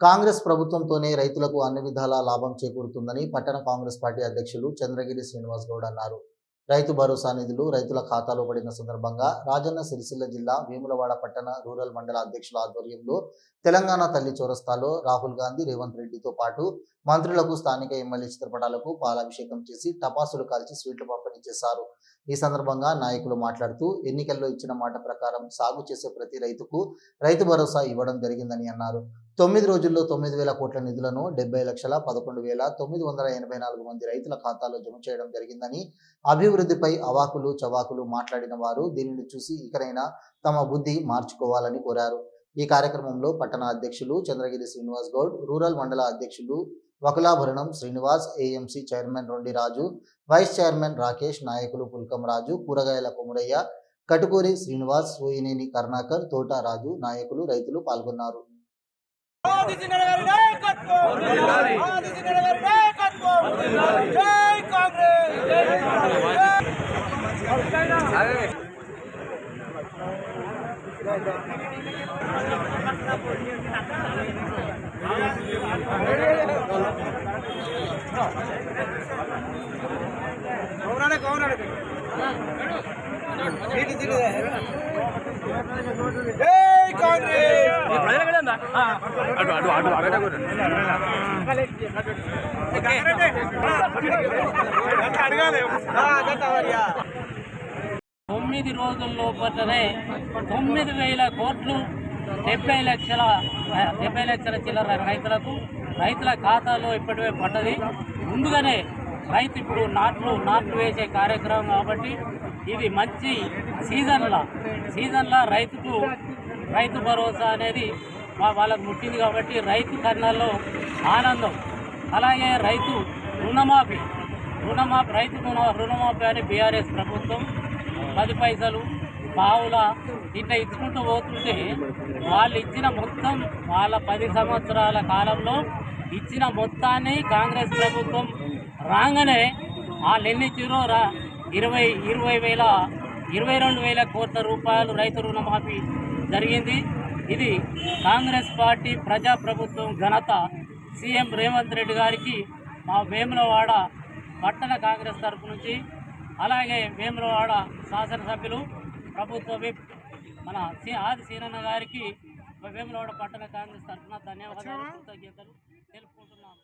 కాంగ్రెస్ ప్రభుత్వంతోనే రైతులకు అన్ని విధాలా లాభం చేకూరుతుందని పట్టణ కాంగ్రెస్ పార్టీ అధ్యక్షులు చంద్రగిరి శ్రీనివాస్ గౌడ్ అన్నారు. రైతు భరోసా నిధులు రైతుల ఖాతాలో పడిన సందర్భంగా రాజన్న సిరిసిల్ల జిల్లా వేములవాడ పట్టణ రూరల్ మండల అధ్యక్షుల ఆధ్వర్యంలో తెలంగాణ తల్లి చౌరస్తాలో రాహుల్ గాంధీ రేవంత్ రెడ్డితో పాటు మంత్రులకు స్థానిక ఎమ్మెల్యే చిత్రపటాలకు పాలాభిషేకం చేసి టపాసులు కాల్చి స్వీట్లు పంపిణీ చేశారు. ఈ సందర్భంగా నాయకులు మాట్లాడుతూ ఎన్నికల్లో ఇచ్చిన మాట ప్రకారం సాగు చేసే ప్రతి రైతుకు రైతు భరోసా ఇవ్వడం జరిగిందని అన్నారు. తొమ్మిది రోజుల్లో తొమ్మిది వేల కోట్ల నిధులను డెబ్బై లక్షల పదకొండు వేల తొమ్మిది వందల ఎనభై నాలుగు మంది రైతుల ఖాతాలో జమ చేయడం జరిగిందని అభివృద్ధిపై అవాకులు చవాకులు మాట్లాడిన వారు దీనిని చూసి ఇకనైనా తమ బుద్ధి మార్చుకోవాలని కోరారు. ఈ కార్యక్రమంలో పట్టణ అధ్యక్షులు చంద్రగిరి శ్రీనివాస్ గౌడ్ రూరల్ మండల అధ్యక్షులు Vakalabharanam Srinivas AMC chairman Rondi Raju vice chairman Rakesh నాయకులు పుల్కం రాజు కూరగాయల కొమురయ్య కటుకూరి శ్రీనివాస్ సోయినేని కరుణాకర్ తోట రాజు నాయకులు రైతులు పాల్గొన్నారు. ఆదిత్యనాథ్ గారి నాయకత్వం ఆదిత్యనాథ్ తొమ్మిది రోజుల లోపలనే తొమ్మిది వేల కోట్లు డెబ్బై లక్షల డెబ్బై లక్షల చిల్లర రైతులకు రైతుల ఖాతాలో ఇప్పటివే పడ్డది. ముందుగానే రైతు ఇప్పుడు నాట్లు నాట్లు వేసే కార్యక్రమం కాబట్టి ఇది మంచి సీజన్ల సీజన్ల రైతుకు రైతు భరోసా అనేది వాళ్ళకు ముట్టింది కాబట్టి రైతు కన్నాల్లో ఆనందం. అలాగే రైతు రుణమాఫీ. రుణమాఫీ రైతు రుణ రుణమాఫీ అని బీఆర్ఎస్ ప్రభుత్వం పది పైసలు పావుల ఇట్లా ఇచ్చుకుంటూ పోతుంటే వాళ్ళు ఇచ్చిన మొత్తం వాళ్ళ పది సంవత్సరాల కాలంలో ఇచ్చిన మొత్తాన్ని కాంగ్రెస్ ప్రభుత్వం రాగానే వాళ్ళు ఎన్ని ఇచ్చిరో రా ఇరవై ఇరవై వేల ఇరవై రెండు వేల కోట్ల రూపాయలు రైతు రుణమాఫీ జరిగింది. ఇది కాంగ్రెస్ పార్టీ ప్రజాప్రభుత్వం ఘనత. సీఎం రేవంత్ రెడ్డి గారికి మా వేములవాడ పట్టణ కాంగ్రెస్ తరఫు నుంచి అలాగే వేములవాడ శాసనసభ్యులు ప్రభుత్వ విప్ మన సి ఆది సీనన్న గారికి వేములవాడ పట్టణ కాంగ్రెస్ తరఫున ధన్యవాదాలు కృతజ్ఞతలు తెలుపుకుంటున్నాం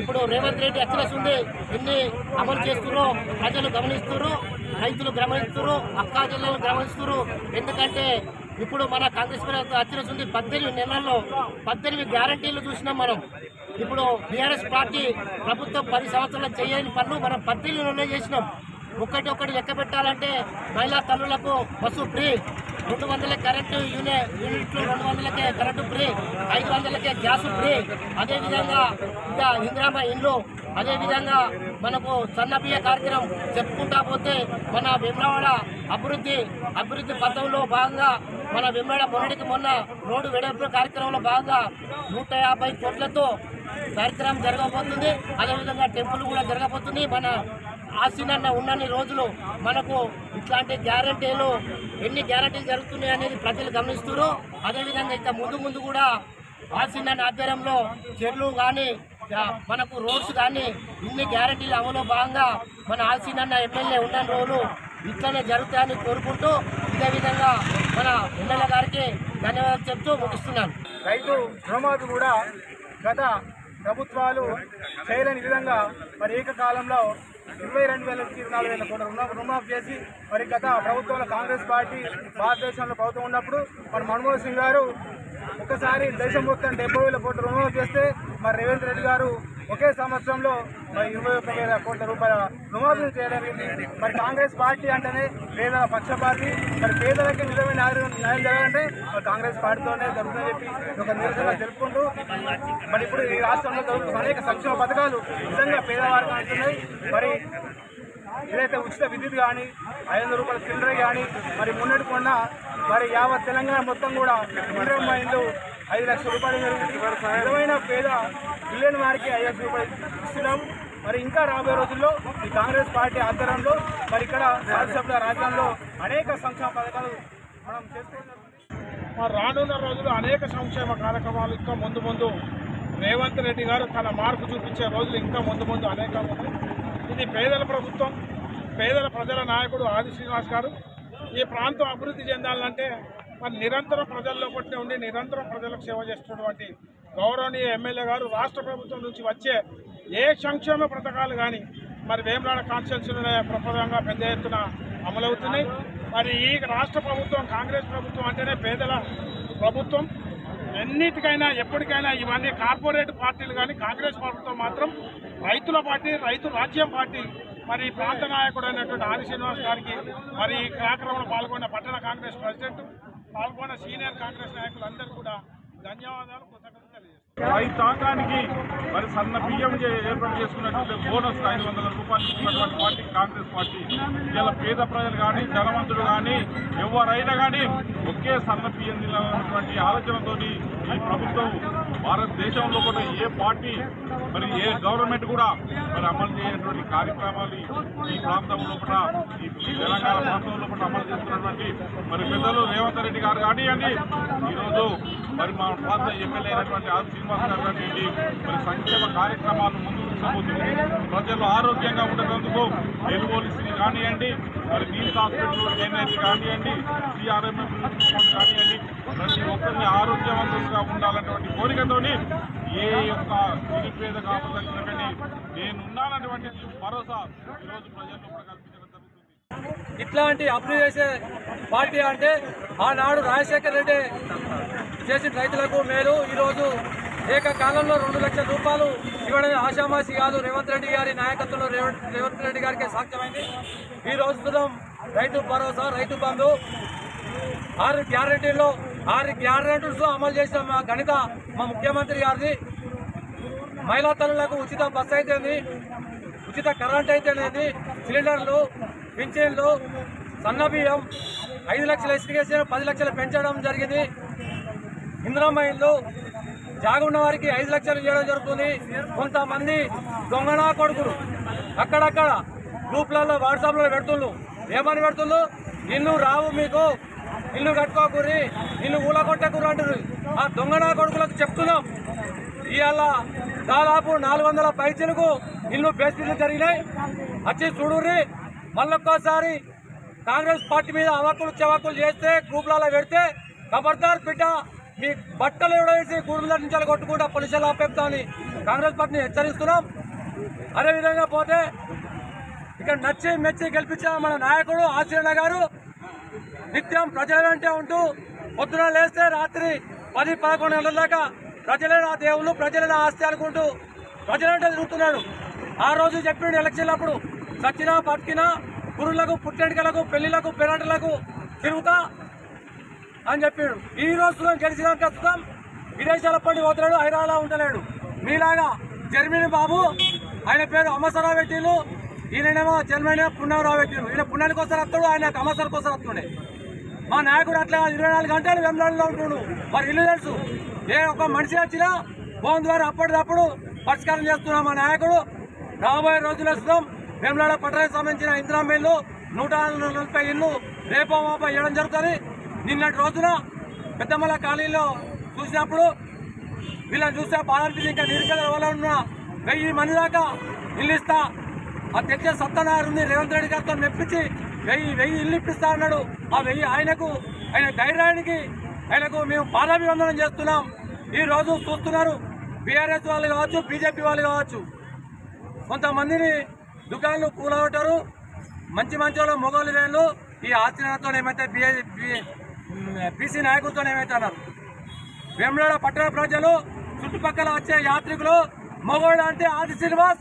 ఇప్పుడు రేవంత్ రెడ్డి ఎక్స్ప్రెస్ ఉంది. ఎన్ని అమలు చేస్తున్నారు ప్రజలు గమనిస్తున్నారు రైతులు గమనిస్తున్నారు అక్కా జిల్లాలు గమనిస్తున్నారు ఎందుకంటే ఇప్పుడు మన కాంగ్రెస్ ప్రభుత్వం ఉంది. పద్దెనిమిది నెలల్లో పద్దెనిమిది గ్యారంటీలు చూసినాం మనం. ఇప్పుడు బీఆర్ఎస్ పార్టీ ప్రభుత్వం పది సంవత్సరాలు చేయని పనులు మనం పద్దెనిమిది నెలలే చేసినాం. ఒకటి ఒకటి లెక్క పెట్టాలంటే మహిళా తల్లులకు బస్సు ఫ్రీ రెండు వందల కరెంటు యూనిట్ యూనిట్లు రెండు వందలకే కరెంటు ఫ్రీ ఐదు వందలకే గ్యాస్ ఫ్రీ. అదేవిధంగా ఇంకా ఇందిరామ ఇల్లు అదేవిధంగా మనకు సన్నబియ్య కార్యక్రమం చెప్పుకుంటా పోతే మన విమలవాడ అభివృద్ధి అభివృద్ధి పథంలో భాగంగా మన విమలవాడ మొన్నటికి మొన్న రోడ్డు వెడల్పు కార్యక్రమంలో భాగంగా నూట యాభై కోట్లతో కార్యక్రమం జరగబోతుంది. అదేవిధంగా టెంపుల్ కూడా జరగబోతుంది. మన ఆశీనన్న ఉన్నన్ని రోజులు మనకు ఇట్లాంటి గ్యారంటీలు ఎన్ని గ్యారంటీలు జరుగుతున్నాయి అనేది ప్రజలు గమనిస్తున్నారు. అదేవిధంగా ఇంకా ముందు ముందు కూడా ఆశీనన్న ఆధ్వర్యంలో చెర్లు కానీ మనకు రోడ్స్ కానీ ఇన్ని గ్యారంటీలు అమలు భాగంగా మన ఆశీనన్న ఎమ్మెల్యే ఉన్న రోజులు ఇట్లనే జరుగుతాయని కోరుకుంటూ ఇదే విధంగా మన ఎమ్మెల్యే గారికి ధన్యవాదాలు చెప్తూ ముగిస్తున్నాను. రైతు రుణమాఫీ కూడా గత ప్రభుత్వాలు చేయలేని విధంగా మరి ఏకకాలంలో ఇరవై రెండు వేల నుంచి ఇరవై నాలుగు వేల కోట్ల రుణ రుణమాఫ్ చేసి మరి గత ప్రభుత్వంలో కాంగ్రెస్ పార్టీ భారతదేశంలో ప్రభుత్వం ఉన్నప్పుడు మరి మన్మోహన్ సింగ్ గారు ఒకసారి దేశం మొత్తం డెబ్బై వేల కోట్ల రుణమాఫ్ చేస్తే మరి రేవంత్ రెడ్డి గారు ఒకే సంవత్సరంలో మరి ఇరవై ఒక్క వేల కోట్ల రూపాయల రుణమాఫీ చేయడం మరి కాంగ్రెస్ పార్టీ అంటేనే పేదల పక్ష పార్టీ మరి పేదలకి నిజమైన న్యాయం న్యాయం జరగాలంటే మరి కాంగ్రెస్ పార్టీతోనే జరుగుతుందని చెప్పి ఒక నిరసన తెలుపుకుంటూ మరి ఇప్పుడు ఈ రాష్ట్రంలో జరుగుతున్న అనేక సంక్షేమ పథకాలు నిజంగా పేదవారికి అంటున్నాయి మరి ఏదైతే ఉచిత విద్యుత్ కానీ ఐదు వందల రూపాయల సిలిండర్ కానీ మరి మున్నెట్టుకున్న మరి యావత్ తెలంగాణ మొత్తం కూడా ఇందిరమ్మ మైండ్లు ఐదు లక్షల రూపాయలు జరుగుతుంది నిజమైన పేద మిలియన్ వారికి ఐదు లక్షల రూపాయలు ఇస్తున్నాం. మరి ఇంకా రాబోయే రోజుల్లో ఈ కాంగ్రెస్ పార్టీ ఆధ్వర్యంలో మరి ఇక్కడ రాజ్యసభ రాజ్యాంగంలో అనేక సంక్షేమ పథకాలు మనం చేసుకుంటున్నాం మరి రానున్న రోజుల్లో అనేక సంక్షేమ కార్యక్రమాలు ఇంకా ముందు ముందు రేవంత్ రెడ్డి గారు తన మార్పు చూపించే రోజులు ఇంకా ముందు ముందు అనేక ఉన్నాయి. ఇది పేదల ప్రభుత్వం పేదల ప్రజల నాయకుడు ఆది శ్రీనివాస్ గారు. ఈ ప్రాంతం అభివృద్ధి చెందాలంటే మరి నిరంతరం ప్రజల్లో పట్టిన ఉండి నిరంతరం ప్రజలకు సేవ చేస్తున్నటువంటి గౌరవనీయ ఎమ్మెల్యే గారు రాష్ట్ర ప్రభుత్వం నుంచి వచ్చే ఏ సంక్షేమ పథకాలు కానీ మరి వేమనాడ కాన్స్టిట్యూన్సీలోనే ప్రపదంగా పెద్ద ఎత్తున అమలవుతున్నాయి. మరి ఈ రాష్ట్ర ప్రభుత్వం కాంగ్రెస్ ప్రభుత్వం అంటేనే పేదల ప్రభుత్వం. ఎన్నిటికైనా ఎప్పటికైనా ఇవన్నీ కార్పొరేట్ పార్టీలు కానీ కాంగ్రెస్ ప్రభుత్వం మాత్రం రైతుల పార్టీ రైతు రాజ్యం పార్టీ. మరి ఈ ప్రాంత నాయకుడు అయినటువంటి ఆది శ్రీనివాస్ గారికి మరి ఈ కార్యక్రమంలో పాల్గొన్న పట్టణ కాంగ్రెస్ ప్రెసిడెంట్ పాల్గొన్న సీనియర్ కాంగ్రెస్ నాయకులందరూ కూడా ధన్యవాదాలు కృతజ్ఞతలు తెలియజేస్తున్నాను. రైతాంగానికి మరి సన్న బియ్యం ఏర్పాటు చేసుకున్నటువంటి బోనస్ ఐదు వందల రూపాయలు ఇస్తున్నటువంటి పార్టీ కాంగ్రెస్ పార్టీ. ఇలా పేద ప్రజలు కానీ ధనవంతులు కానీ ఎవరైనా కానీ ఒకే సన్న బియ్యం తినాలన్నటువంటి ఆలోచనతోటి ఈ ప్రభుత్వం భారతదేశంలో కూడా ఏ పార్టీ మరి ఏ గవర్నమెంట్ కూడా మరి అమలు చేయనటువంటి కార్యక్రమాలు ఈ ప్రాంతంలో కూడా ఈ తెలంగాణ ప్రాంతంలో కూడా అమలు చేస్తున్నటువంటి మరి పెద్దలు రేవంత్ రెడ్డి గారు కానివ్వండి ఈరోజు మరి మా ప్రాంత ఎమ్మెల్యే అయినటువంటి ఆర్ శ్రీనివాస్ గారు కానివ్వండి మరి సంక్షేమ కార్యక్రమాలు ముందు తీసుకుపోతుంది ప్రజలు ఆరోగ్యంగా ఉండేందుకు ఎలుగోలిసిని కానివ్వండి మరి నీమ్స్ హాస్పిటల్ ఎన్ఐసి కానివ్వండి సిఆర్ఎంఎం కానివ్వండి ప్రతి ఒక్కరిని ఆరోగ్యవంతంగా ఉండాలన్నటువంటి కోరికతోని ఏ యొక్క నిరుపేద కాపుదగిన కానీ నేనున్నానటువంటి భరోసా ఈరోజు ప్రజల్లో కూడా కల్పించడం జరుగుతుంది. ఇట్లాంటి అభివృద్ధి చేసే పార్టీ అంటే ఆనాడు రాజశేఖర్ రెడ్డి చేసిన రైతులకు మేలు. ఈరోజు ఏకకాలంలో రెండు లక్షల రూపాయలు ఇవ్వడం ఆషామాసి కాదు. రేవంత్ రెడ్డి గారి నాయకత్వంలో రేవంత్ రెడ్డి గారికి సాధ్యమైంది ఈ రోజు రైతు భరోసా రైతు బంధు. ఆరు గ్యారెంటీల్లో ఆరు గ్యారెంటీస్ అమలు చేసిన మా ఘనత మా ముఖ్యమంత్రి గారిది. మహిళా తల్లులకు ఉచిత బస్సు అయితేంది ఉచిత కరెంట్ అయితేనేది సిలిండర్లు పింఛన్లు సన్న బియ్యం ఐదు లక్షల ఎస్టికేషన్ పది లక్షలు పెంచడం జరిగింది. ఇందిరమ్మ జాగ జాగున్న వారికి ఐదు లక్షలు ఇవ్వడం జరుగుతుంది. కొంతమంది దొంగనా కొడుకులు అక్కడక్కడ గ్రూప్లలో వాట్సాప్లో పెడుతుండ్రు. ఏమని పెడుతుండ్రు? ఇల్లు రావు మీకు. ఇల్లు కట్టుకోకూరి ఇల్లు ఊలగొట్టకూరు అంటారు ఆ దొంగనా కొడుకులకు చెప్తున్నాం. ఇవాళ దాదాపు నాలుగు వందల పైచలకు ఇల్లు బేస్మెంట్లు జరిగినాయి. వచ్చి చూడుర్రి. మళ్ళొక్కసారి కాంగ్రెస్ పార్టీ మీద అవక్కులు చెవకులు చేస్తే గ్రూప్లలో పెడితే ఖబర్దార్ బిడ్డ మీ బట్టలు ఎవడేసి గూడుల నుంచి కొట్టుకుంటా పోలీసులు ఆపేస్తామని కాంగ్రెస్ పార్టీని హెచ్చరిస్తున్నాం. అదేవిధంగా పోతే ఇక్కడ నచ్చి మెచ్చి గెలిపించిన మన నాయకుడు ఆశ్రయ గారు నిత్యం ప్రజల వెంటే ఉంటూ పొద్దున లేస్తే రాత్రి పది పదకొండు గంటల దాకా ప్రజలే నా దేవుళ్ళు ప్రజలే నా ఆస్తి అనుకుంటూ ప్రజలంటే తిరుగుతున్నాడు ఆ రోజు చెప్పిండు ఎలక్షన్ అప్పుడు సచ్చినా బతికినా గురులకు పుట్టెంటికలకు పెళ్ళిలకు పెరాటలకు తిరుగుతా అని చెప్పాడు. ఈ రోజు గెలిచినాక ప్రస్తుతం విదేశాల పండి పోతున్నాడు హైదరాబాద్లో ఉండలేడు. మీలాగా జర్మనీ బాబు ఆయన పేరు అమ్మసరావు పెట్టిండు ఈయనేమో జర్మనీ పుణ్యరావు పెట్టిండు ఈయన పుణ్యానికి వస్తారు వస్తాడు ఆయన అమసర్ వస్తారు వస్తుండే మా నాయకుడు అట్లా ఇరవై నాలుగు గంటలు వెంబడిలో ఉంటుడు. మరి ఇల్లు తెలుసు. ఏ ఒక మనిషి వచ్చినా ఫోన్ ద్వారా అప్పటిదప్పుడు పరిష్కారం చేస్తున్నాం మా నాయకుడు రాబోయే రోజులు వస్తాం వేములాడ పట్టణానికి సంబంధించిన ఇందిరామిల్లు నూట నలభై ఇల్లు రేపో మాపో ఇవ్వడం జరుగుతుంది. నిన్నటి రోజున పెద్దమల ఖాళీలో చూసినప్పుడు వీళ్ళని చూస్తే బాధ అనిపించి ఇంకా నిరుపేద వల్ల ఉన్న వెయ్యి మంది దాకా ఇల్లు ఇస్తా ఆ తెచ్చే సత్యనారాయణ రేవంత్ రెడ్డి గారితో మెప్పించి వెయ్యి వెయ్యి ఇల్లు ఇప్పిస్తా అన్నాడు. ఆ వెయ్యి ఆయనకు ఆయన ధైర్యానికి ఆయనకు మేము పాదాభివందనం చేస్తున్నాం. ఈ రోజు చూస్తున్నారు బీఆర్ఎస్ వాళ్ళు కావచ్చు బీజేపీ వాళ్ళు కావచ్చు. కొంతమందిని దుకాణాలు కూలగొట్టారు. మంచి మంచి వాళ్ళు మొగోళ్ళు వేళ్ళు ఈ ఆస్తితో ఏమైతే బీఏ బీసీ నాయకులతో ఏమైతే అన్నారు? వేములాడ పట్టణ ప్రజలు చుట్టుపక్కల వచ్చే యాత్రికులు మగవాడు అంటే ఆది శ్రీనివాస్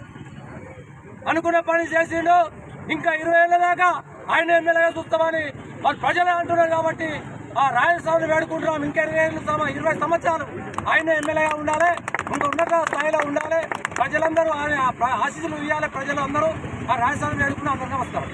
అనుకున్న పని చేసిండు. ఇంకా ఇరవై ఏళ్ళ దాకా ఆయన ఎమ్మెల్యేగా చూస్తామని వాళ్ళు ప్రజలే అంటున్నారు కాబట్టి ఆ రాయలస్వామిని వేడుకుంటున్నాం. ఇంకా ఇరవై ఏళ్ళు సమ- ఇరవై సంవత్సరాలు ఆయన ఎమ్మెల్యేగా ఉండాలి. ఇంకా ఉన్నత స్థాయిలో ఉండాలి. ప్రజలందరూ ఆయన ఆశీస్సులు ఇవ్వాలి ప్రజలందరూ. ఆ రాయలస్వామిని వేడుకుని అందరికీ వస్తారు